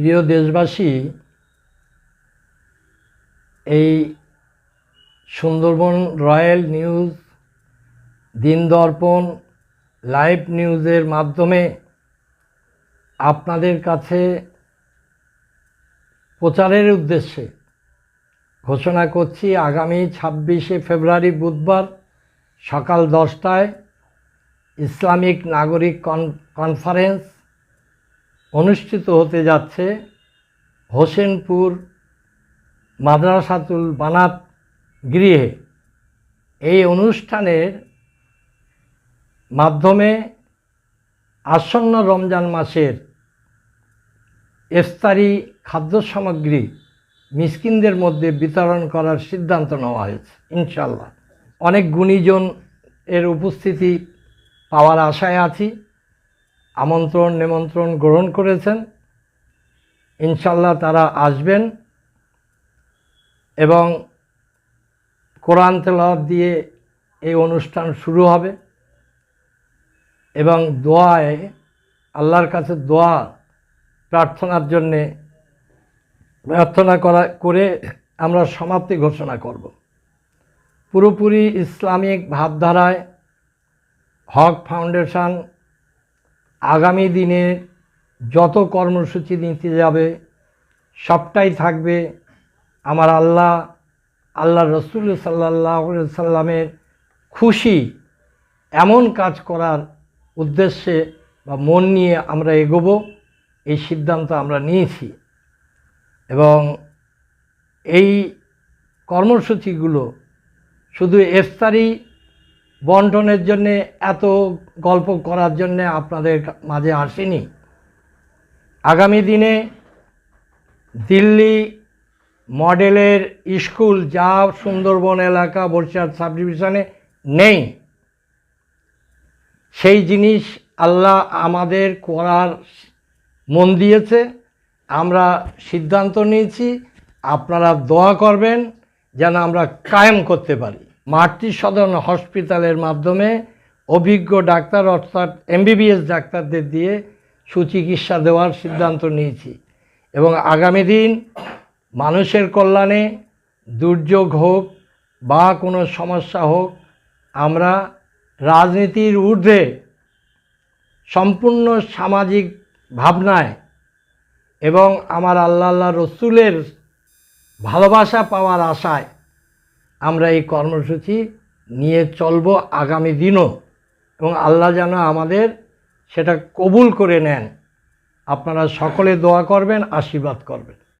প্রিয় দেশবাসী, এই সুন্দরবন রয়্যাল নিউজ দিন দর্পণ লাইভ নিউজের মাধ্যমে আপনাদের কাছে প্রচারের উদ্দেশ্যে ঘোষণা করছি, আগামী ছাব্বিশে ফেব্রুয়ারি বুধবার সকাল দশটায় ইসলামিক নাগরিক কন- কনফারেন্স অনুষ্ঠিত হতে যাচ্ছে হোসেনপুর মাদ্রাসাতুল বানাত গৃহে। এই অনুষ্ঠানের মাধ্যমে আসন্ন রমজান মাসের ইফতারি খাদ্য সামগ্রী মিসকিনদের মধ্যে বিতরণ করার সিদ্ধান্ত নেওয়া হয়েছে ইনশাল্লাহ অনেক গুণীজন এর উপস্থিতি পাওয়ার আশায় আছি। আমন্ত্রণ, নিমন্ত্রণ গ্রহণ করেছেন। ইনশাল্লাহ তারা আসবেন এবং কোরআন তেলাওয়াত দিয়ে এই অনুষ্ঠান শুরু হবে এবং দোয়ায়, আল্লাহর কাছে দোয়া প্রার্থনার জন্যে প্রার্থনা করা, করে আমরা সমাপ্তি ঘোষণা করব। পুরোপুরি ইসলামিক ভাবধারায় হক ফাউন্ডেশন আগামী দিনে যত কর্মসূচি নিতে যাবে, সবটাই থাকবে আমার আল্লাহ আল্লাহ রসুল সাল্লাহ সাল্লামের খুশি এমন কাজ করার উদ্দেশ্যে বা মন নিয়ে আমরা এগোবো, এই সিদ্ধান্ত আমরা নিয়েছি। এবং এই কর্মসূচিগুলো শুধু ইফতারি বন্টনের জন্যে এত গল্প করার জন্যে আপনাদের মাঝে আসেনি। আগামী দিনে দিল্লি মডেলের স্কুল যা সুন্দরবন এলাকা, বরিশাল সাব ডিভিশনে নেই। সেই জিনিস আল্লাহ আমাদের করার মন দিয়েছে। আমরা সিদ্ধান্ত নিয়েছি, আপনারা দোয়া করবেন যেন আমরা কায়েম করতে পারি। মাতৃ সদন হসপিটালের মাধ্যমে অভিজ্ঞ ডাক্তার অর্থাৎ এমবিবিএস ডাক্তারদের দিয়ে সুচিকিৎসা দেওয়ার সিদ্ধান্ত নিয়েছি এবং আগামী দিন মানুষের কল্যাণে দুর্যোগ হোক বা কোনো সমস্যা হোক, আমরা রাজনীতির ঊর্ধ্বে সম্পূর্ণ সামাজিক ভাবনায় এবং আমার আল্লাহ আল্লাহ রসুলের ভালোবাসা পাওয়ার আশায় আমরা এই কর্মসূচি নিয়ে চলব আগামী দিনও। এবং আল্লাহ যেন আমাদের সেটা কবুল করে নেন। আপনারা সকলে দোয়া করবেন, আশীর্বাদ করবেন।